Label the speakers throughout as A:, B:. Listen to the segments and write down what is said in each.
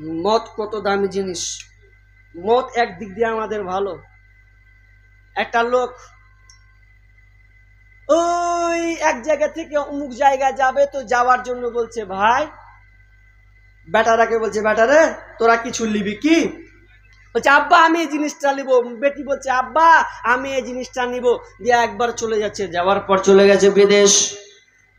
A: মদ কত দামি জিনিস। মদ একদিক দিয়ে আমাদের ভালো। একটা লোক ওই এক জায়গা থেকে অমুক জায়গায় যাবে তো যাওয়ার জন্য বলছে, ভাই বেটারাকে বলছে বেটারে তোরা কিছু নিবি কি? বলছে, আব্বা, আমি এই জিনিসটা নিব। বেটি বলছে, আব্বা, আমি এই জিনিসটা নিব। দিয়ে একবার চলে যাচ্ছে। যাওয়ার পর চলে গেছে বিদেশ।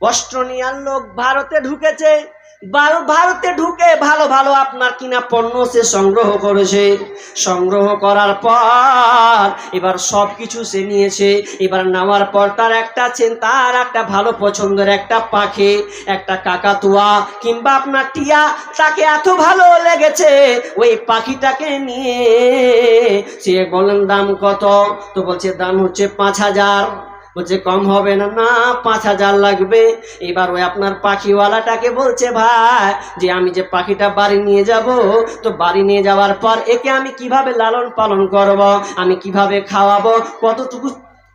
A: অস্ট্রেলিয়ার লোক ভারতে ঢুকেছে। ভারতে ঢুকে ভালো ভালো আপনার কিনা পণ্য সে সংগ্রহ করেছে। সংগ্রহ করার পর এবার সব কিছু সে নিয়েছে। এবার নেওয়ার পর তার একটা তার একটা ভালো পছন্দের একটা পাখি, একটা কাকাতুয়া, কিংবা আপনার টিয়া, তাকে এত ভালো লেগেছে, ওই পাখিটাকে নিয়ে। সে বলেন দাম কত? তো বলছে, দাম হচ্ছে পাঁচ হাজার। বলছে, কম হবে না না, পাঁচ হাজার লাগবে। এবার ওই আপনার পাখিওয়ালাটাকে বলছে, ভাই, যে আমি যে পাখিটা বাড়ি নিয়ে যাব, তো বাড়ি নিয়ে যাওয়ার পর একে আমি কীভাবে লালন পালন করব? আমি কীভাবে খাওয়াবো? কতটুকু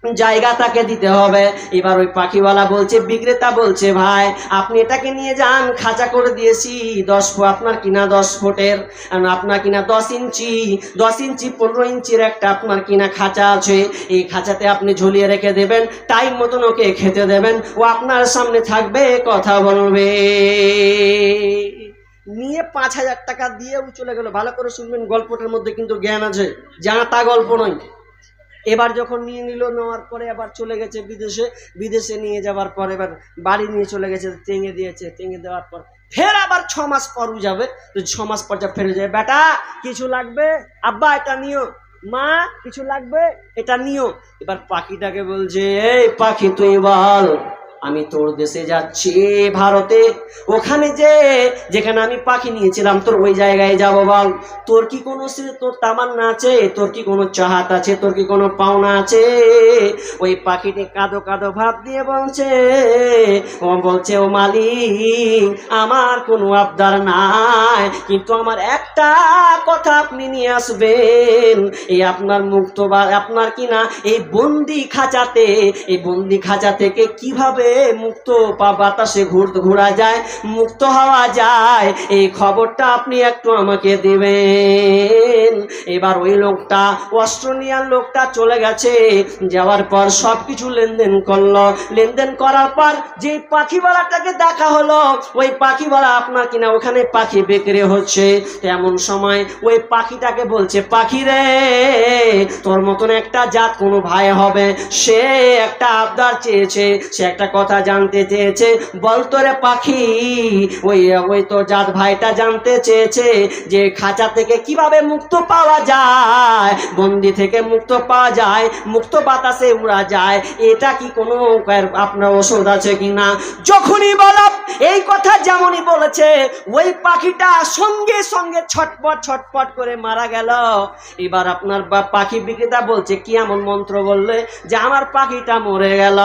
A: জায়গা তাকে দিতে হবে। এবার ওই পাখিওয়ালা বলছে, বিক্রেতা বলছে, ভাই, আপনি এটাকে নিয়ে যান, খাঁচা করে দিয়েছি, দশ ফুট আপনার কিনা দশ ফুটের আপনার কিনা দশ ইঞ্চি দশ ইঞ্চি, পনেরো ইঞ্চির একটা আপনার কিনা খাঁচা আছে। এই খাঁচাতে আপনি ঝুলিয়ে রেখে দেবেন, টাইম মতন ওকে খেতে দেবেন, ও আপনার সামনে থাকবে, কথা বলবে। নিয়ে পাঁচ হাজার টাকা দিয়েও চলে গেল। ভালো করে শুনবেন, গল্পটার মধ্যে কিন্তু জ্ঞান আছে। জানা তা গল্প নয়। এবার যখন নিয়ে নিল, নেওয়ার পরে আবার চলে গেছে বিদেশে বিদেশে নিয়ে যাওয়ার পর এবার বাড়ি নিয়ে চলে গেছে, টেঙে দিয়েছে, টেঙে দেওয়ার পর ফের আবার ছ মাস পরও যাবে। ছ মাস পর যা ফেরে যাবে। বেটা, কিছু লাগবে? আব্বা, এটা নিও। মা, কিছু লাগবে? এটা নিও। এবার পাখিটাকে বলছে, এই পাখি, তুই বল। আমি তোর দেশে যাচ্ছি ভারতে। ওখানে যে, যেখানে আমি পাখি নিয়েছিলাম, তোর ওই জায়গায় যাব বল। তোর কি কোনো তোর তামান্না আছে? তোর কি কোনো চাহাত আছে? তোর কি কোনো পাওনা আছে? ওই পাখিটি কাঁদো কাঁদো ভাব দিয়ে বলছে, ও বলছে, ও মালিক, আমার কোনো আবদার নাই। কিন্তু আমার একটা কথা আপনি নিয়ে আসবেন। এই আপনার মুক্ত বা আপনার কি না, এই বন্দি খাঁচাতে, এই বন্দি খাঁচা থেকে কীভাবে মুক্ত পা বাতাসে ঘুর ঘোরা যায়, মুক্ত হওয়া যায়। এই খবরটা আপনি একটু আমাকে দেবেন। এবার ওই লোকটা অস্ট্রেলিয়ান লোকটা চলে গেছে। যাওয়ার পর সব কিছু লেনদেন করল। লেনদেন করার পর যে পাখিওয়ালাটাকে দেখা হলো, ওই পাখিওয়ালা আপনার কিনা ওখানে পাখি বিক্রি হচ্ছে। তেমন সময় ওই পাখিটাকে বলছে, পাখি রে, তোর মতন একটা জাত কোনো ভাই হবে। সে একটা আবদার চেয়েছে, সে একটা কথা জানতে চেয়েছে। বলতো রে পাখি, ওই ওই তো জাত ভাইটা জানতে চেয়েছে যে খাঁচা থেকে কীভাবে মুক্ত পাওয়া যায়। বন্দি থেকে মুক্ত পাওয়া যায়, মুক্ত বাতাসে উড়া যায়। এটা কি কোনো আপনার ওষুধ আছে কি না? যখনই বলাম এই কথা যেমনই বলেছে, ওই পাখিটা সঙ্গে সঙ্গে ছটপট ছটপট করে মারা গেল। এবার আপনার পাখি বিক্রেতা বলছে, কি এমন মন্ত্র বললে যে আমার পাখিটা মরে গেল?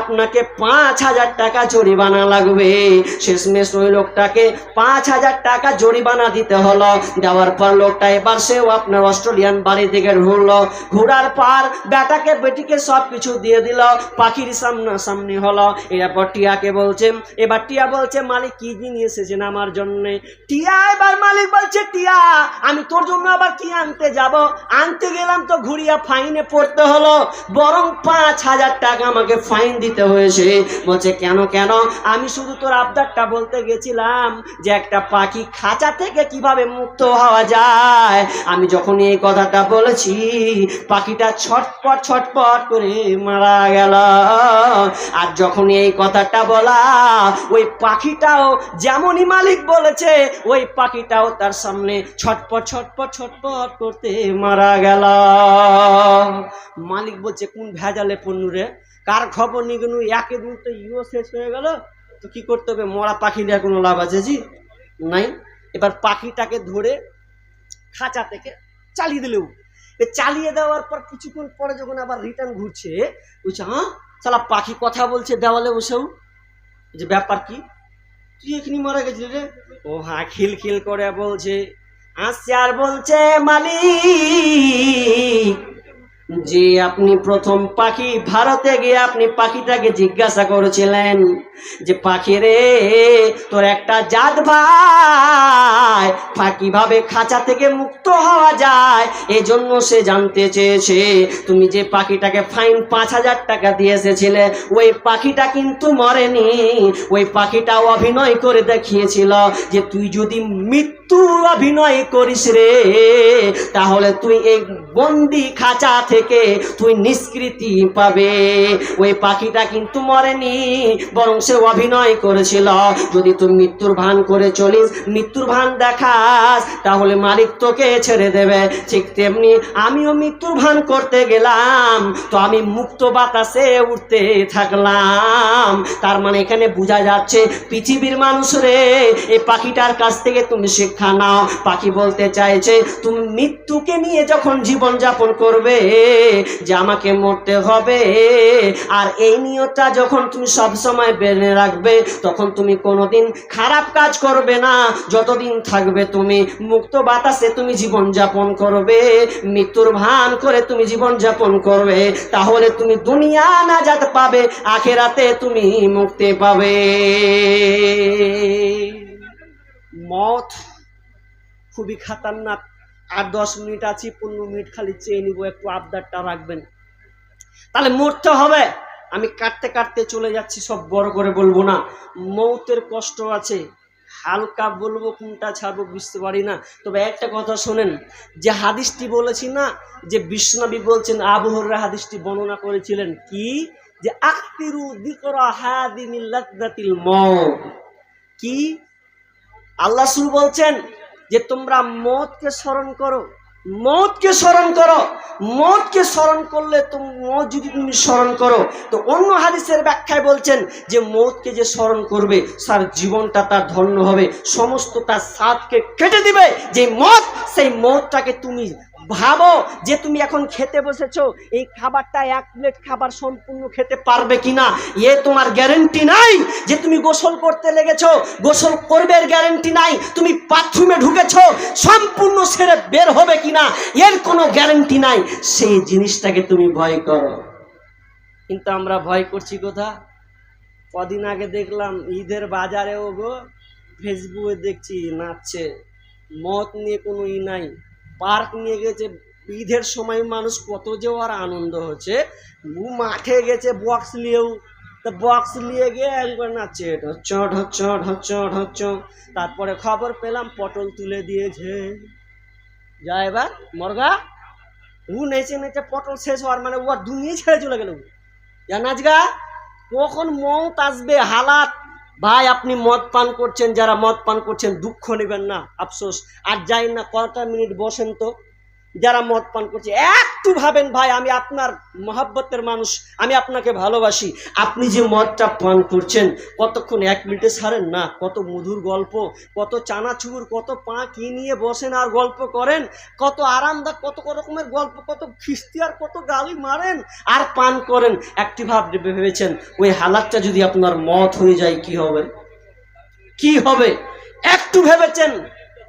A: আপনাকে পাঁচ হাজার টাকা জরিমানা লাগবে। শেষমেশ ওই লোকটাকে পাঁচ হাজার টাকা জরিমানা দিতে হলো। দেওয়ার পর লোকটা এবার সেও আপনার অস্ট্রেলিয়ান বাড়ি থেকে ঘুরলো। ঘোরার পর বেটাকে, বেটিকে সব কিছু দিয়ে দিল। পাখির সামনা সামনি হলো। এরপর টিয়াকে বলছে, এবার টিয়া বলছে, মালিক, কি নিয়ে এসেছেন আমার জন্য? টিয়া এবার মালিক বলছে, টিয়া, আমি তোর জন্য আবার কি আনতে যাব? আনতে গেলাম তো ঘুরিয়া ফাইনে পড়তে হলো। বরং পাঁচ হাজার টাকা আমাকে ফাইন দিতে হয়েছে। বলছে বলছে, কেন কেন? আমি শুধু তোর আবদারটা বলতে গেছিলাম যে একটা পাখি খাঁচা থেকে কীভাবে মুক্ত হওয়া যায়। আমি যখন এই কথাটা বলেছি, পাখিটা ছটপট ছটপট করে মারা গেল। আর যখন এই কথাটা বলা, ওই পাখিটাও যেমনই মালিক বলেছে, ওই পাখিটাও তার সামনে ছটপট ছটপট ছটপট করতে মারা গেল। মালিক বলছে, কোন ভেজালে পণ্য রে? কার খবর নিয়ে একে দিন তো ইও শেষ হয়ে গেল। তো কি করতে হবে? মরা পাখি দেওয়ার কোনো লাভ আছে জি? নাই। এবার পাখিটাকে ধরে খাঁচা থেকে চালিয়ে দিলেও চালিয়ে দেওয়ার পর কিছুক্ষণ পরে যখন আবার রিটার্ন ঘুরছে, বলছে হ্যাঁ সালা পাখি কথা বলছে দেওয়ালে বসেও? যে ব্যাপার কি? তুই এখানে মারা গেছিলি রে? ও হ্যাঁ খিল খিল করে বলছে আসছে আর বলছে মালিক যে আপনি প্রথম পাখি ভারতে গিয়ে আপনি পাখিটাকে জিজ্ঞাসা করেছিলেন যে, পাখি রে, তোর একটা জাত ভাই কীভাবে খাঁচা থেকে মুক্ত হওয়া যায়? এজন্য সে জানতে চেয়েছে, তুমি যে পাখিটাকে ফাইন পাঁচ হাজার টাকা দিয়ে এসেছিলে, ওই পাখিটা কিন্তু মরেনি। ওই পাখিটা অভিনয় করে দেখিয়েছিল যে, তুই যদি মৃত্যু অভিনয় করিস রে, তাহলে তুই এই বন্দি খাঁচা থেকে তুই নিষ্কৃতি পাবে। ওই পাখিটা কিন্তু মরেনি, বরং সে অভিনয় করেছিল। যদি তুই মৃত্যুর ভান করে চলিস, মৃত্যুর ভান দেখাস, তাহলে মালিক তোকে ছেড়ে দেবে। ঠিক তেমনি আমিও মৃত্যুর ভান করতে গেলাম, তো আমি মুক্ত বাতাসে উঠতে থাকলাম। তার মানে এখানে বোঝা যাচ্ছে, পৃথিবীর মানুষ রে, এই পাখিটার কাছ থেকে তুমি শিক্ষা নাও। পাখি বলতে চাইছে, তুমি মৃত্যুকে নিয়ে যখন জীবন যাপন করবে যে আমাকে মরতে হবে। আর এই নিয়তটা যখন তুমি সব সময় বেড়ে রাখবে, তখন তুমি কোনোদিন খারাপ কাজ করবে না। যতদিন থাকবে তুমি মুক্ত বাতাসে তুমি জীবন যাপন করবে, মৃত্যুর ভান করে তুমি জীবন যাপন করবে, তাহলে তুমি দুনিয়া না যাতে পাবে, আখেরাতে তুমি মুক্তি পাবে। মত খুবই খাতারনাক। আর দশ মিনিট আছি, পনেরো মিনিট খালি চেয়ে নিব, একটু আবদারটা রাখবেন। তাহলে মরতে হবে। আমি কাটতে কাটতে চলে যাচ্ছি, সব বড় করে বলব না। মৌতের কষ্ট আছে। হালকা বলব, কোনটা ছাড়বো বুঝতে পারি না। তবে একটা কথা শোনেন, যে হাদিসটি বলেছি না, যে বিশ্বনবী বলছেন আবহরা হাদিসটি বর্ণনা করেছিলেন কি? যে আখতিরু দিকরা হাদিমিল লাদ্দাতিল মত কি? আল্লাহ সুল বলছেন যে তোমরা মদকে স্মরণ করো, মদকে স্মরণ করো, মদকে স্মরণ করলে তুমি, মদ যদি তুমি স্মরণ করো, তো অন্য হাদিসের ব্যাখ্যায় বলছেন যে মদকে যে স্মরণ করবে, তার জীবনটা তার ধন্য হবে, সমস্ত তার স্বাদকে কেটে দিবে, যে মদ, সেই মদটাকে তুমি ভাবো যে তুমি এখন খেতে বসেছো, এই খাবারটা এক প্লেট খাবার সম্পূর্ণ খেতে পারবে কিনা? এ তোমার গ্যারেন্টি নাই যে তুমি গোসল করতে লেগেছো, গোসল করবে গ্যারেন্টি নাই, তুমি বাথরুমে ঢুকেছো, সম্পূর্ণ সেরে বের হবে কিনা? এর কোনো গ্যারেন্টি নাই। সেই জিনিসটাকে তুমি ভয় করো। কিন্তু আমরা ভয় করছি কোথা? কদিন আগে দেখলাম ঈদের বাজারেও গো ফেসবুকে দেখছি, নাচছে। মদ নিয়ে কোনো ই নাই। পার্ক নিয়ে গেছে, ঈদের সময় মানুষ কত যে আর আনন্দ হচ্ছে। মাঠে গেছে বক্স নিয়েও। তা বক্স নিয়ে গিয়ে একবার নাচছে ঢচ্চ ঢচ্চ ঢচ্চ ঢচ্চ তারপরে খবর পেলাম, পটল তুলে দিয়েছে। যা এবার, মর্গা। উ নেচে নেচে পটল শেষ হওয়ার মানে ও দুনিয়া ছেড়ে চলে গেল। যা নাচগা, কখন মত আসবে, হালাত ভাই, আপনি মদ পান করছেন, যারা মদ পান করছেন, দুঃখ নেবেন না, আফসোস। আর যাই না কটা মিনিট বসেন তো? যারা মদ পান করছে, একটু ভাবেন ভাই, আমি আপনার মহাব্বতের মানুষ, আমি আপনাকে ভালোবাসি। আপনি যে মদটা পান করছেন, কতক্ষণ এক মিনিটে ছাড়েন না, কত মধুর গল্প, কত চানাচুর, কত পা কি নিয়ে বসেন আর গল্প করেন, কত আরামদায়ক, কত রকমের গল্প, কত খিস্তি আর কত গালি মারেন আর পান করেন। একটি ভাব ভেবেছেন, ওই হালাতটা যদি আপনার মত হয়ে যায়, কি হবে? কি হবে? একটু ভেবেছেন?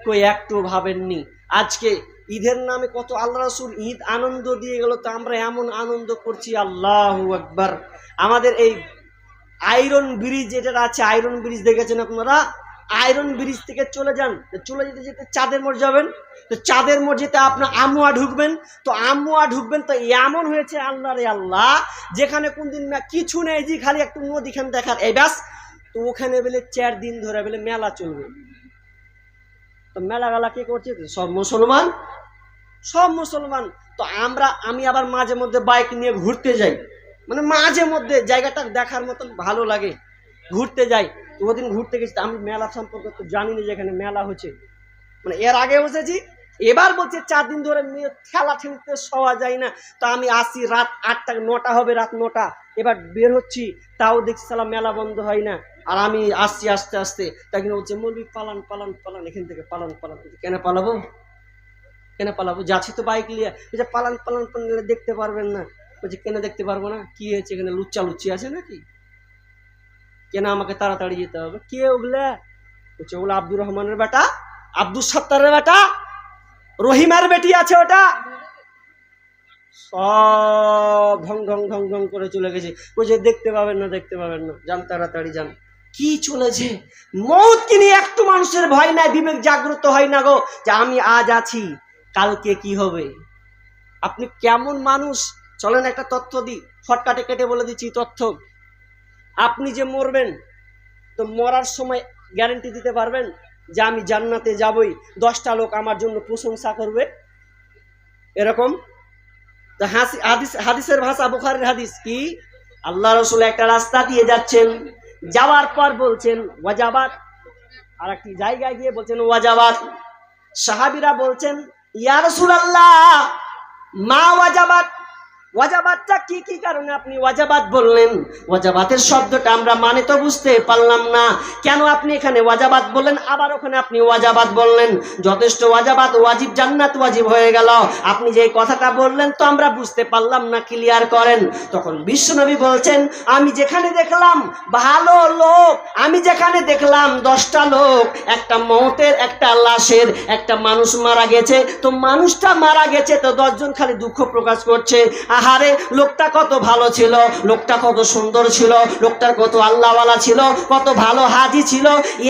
A: কই, একটু ভাবেননি। আজকে ঈদের নামে কত আল্লাহ রসুল ঈদ আনন্দ দিয়ে গেল, তো আমরা এমন আনন্দ করছি, আল্লাহ একবার আমাদের এই আয়রন ব্রিজ যেটা আছে, আয়রন ব্রিজ দেখেছেন আপনারা? আয়রন ব্রিজ থেকে চলে যান চলে যেতে যেতে চাঁদের মোড় যাবেন, তো চাঁদের মোড় যেতে আপনার আমুয়া ঢুকবেন, তো আমুয়া ঢুকবেন, তো এমন হয়েছে আল্লাহ রে আল্লাহ, যেখানে কোন দিন না কিছু নেই, যে খালি একটু নদীখান দেখার। এই ব্যাস, তো ওখানে বলে চার দিন ধরে বলে মেলা চলবে। তো মেলা গেলা কি করছে? সব মুসলমান? সব মুসলমান। তো আমরা, আমি আবার মাঝে মধ্যে বাইক নিয়ে ঘুরতে যাই। মানে মাঝে মধ্যে জায়গাটা দেখার মতন ভালো লাগে। ঘুরতে যাই। ওদিন ঘুরতে গেছি আমি মেলা সম্পর্কে তো জানি না যে এখানে মেলা হচ্ছে। মানে এর আগে বসেছি এবার বলছে চার দিন ধরে মেয়ে ঠেলা ঠেলতে শোয়া যায় না। তো আমি আসি রাত আটটা, নটা হবে রাত নটা। এবার বের হচ্ছি, তাও দেখছি সালা মেলা বন্ধ হয় না। আর আমি আসছি আস্তে আস্তে। তাই কিনা বলছে মৌলবি পালান পালান পালান, এখান থেকে পালান পালান। কেন পালাবো? কেন পালাবো? যাচ্ছি তো বাইক নিয়ে। বলছে, পালান পালান পালান দেখতে পারবেন না। বলছে, কেন দেখতে পারব না? কি হয়েছে এখানে? লুচ্চা লুচ্চি আছে নাকি? কেন আমাকে তাড়াতাড়ি যেতে হবে? কে ওগুলা? বলছে, ওগুলো আব্দুর রহমানের বেটা আব্দুল সত্তারের বেটা রহিমার বেটি আছে ওটা? সব ঢং ঢং ঢং ঢং করে চলে গেছে। বলছে, দেখতে পাবেন না, দেখতে পাবেন না। যান, তাড়াতাড়ি যান। কি চলেছে? মৌতকে নিয়ে একটু মানুষের ভয় নাই? বিবেক জাগ্রত হয় না গো, যে আমি আজ আছি, কালকে কি হবে? আপনি কেমন মানুষ? চলেন একটা তথ্য দিই। শর্টকাটে কেটে বলে দিচ্ছি তথ্য। আপনি যে মরবেন, তো মরার সময় গ্যারেন্টি দিতে পারবেন? যে আমি জান্নাতে যাবই, দশটা লোক আমার জন্য প্রশংসা করবে। এরকম? তো হাসি হাদিস হাদিসের ভাষা, বুখারের হাদিস কি? আল্লাহ রসুল একটা রাস্তা দিয়ে যাচ্ছেন, যাওয়ার পর বলছেন ওয়াজাবাদ আর একটি জায়গায় গিয়ে বলছেন ওয়াজাবাদ সাহাবিরা বলছেন, ইয়া রসুল আল্লাহ মা ওয়াজাবাত। ওয়াজাবাতটা কি কি কারণে আপনি ওয়াজাবাত বললেন? ওয়াজাবাতের শব্দটা আমরা মানে তো বুঝতে পারলাম না। কেন আপনি এখানে ওয়াজাবাত বললেন? আবার ওখানে আপনি ওয়াজাবাত বললেন। যথেষ্ট ওয়াজাবাত ওয়াজিব, জান্নাত ওয়াজিব হয়ে গেল। আপনি যে কথাটা বললেন তো আমরা বুঝতে পারলাম না ক্লিয়ার করেন। তখন বিশ্বনবী বলছেন, আমি যেখানে দেখলাম, ভালো লোক, আমি যেখানে দেখলাম, দশটা লোক, একটা মৌতের, একটা লাশের, একটা মানুষ মারা গেছে। তো মানুষটা মারা গেছে, তো দশজন খালি দুঃখ প্রকাশ করছে। আহারে লোকটা কত ভালো ছিল লোকটা কত সুন্দর ছিল লোকটার কত আল্লাহওয়ালা ছিল কত ভালো হাজি ছিল।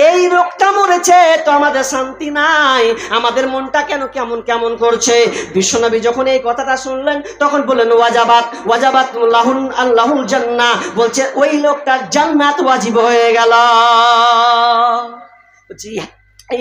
A: এই লোকটা মরেছে তো আমাদের শান্তি নাই। আমাদের মনটা কেন কেমন কেমন করছে? বিশ্বনবী যখন এই কথাটা শুনলেন তখন বললেন ওয়াজাবাত ওয়াজাবাত লাহুল আল্লাহুল জান্না। বলছে ওই লোকটার জান্নাত ওয়াজিব হয়ে গেল। বলছি,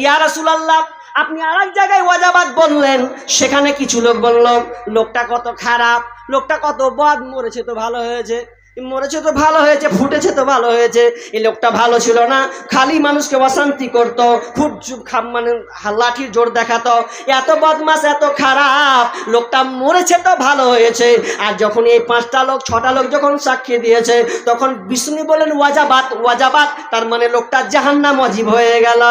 A: ইয়া রাসূলুল্লাহ আপনি আর জায়গায় ওয়াজাবাত বললেন, সেখানে কিছু লোক বলল, লোকটা কত খারাপ, লোকটা কত বদ, মরেছে তো ভালো হয়েছে, মরেছে তো ভালো হয়েছে, ফুটেছে তো ভালো হয়েছে, এই লোকটা ভালো ছিল না, খালি মানুষকে অশান্তি করতো, খুব জু- খা- মানে লাঠির জোর দেখাতো, এত বদমাস এত খারাপ, লোকটা মরেছে তো ভালো হয়েছে, আর যখন এই পাঁচটা লোক, ছটা লোক যখন সাক্ষী দিয়েছে, তখন বিষ্ণু বলেন ওয়াজাবাত ওয়াজাবাত তার মানে লোকটা জাহান্নাম অজীব হয়ে গেল।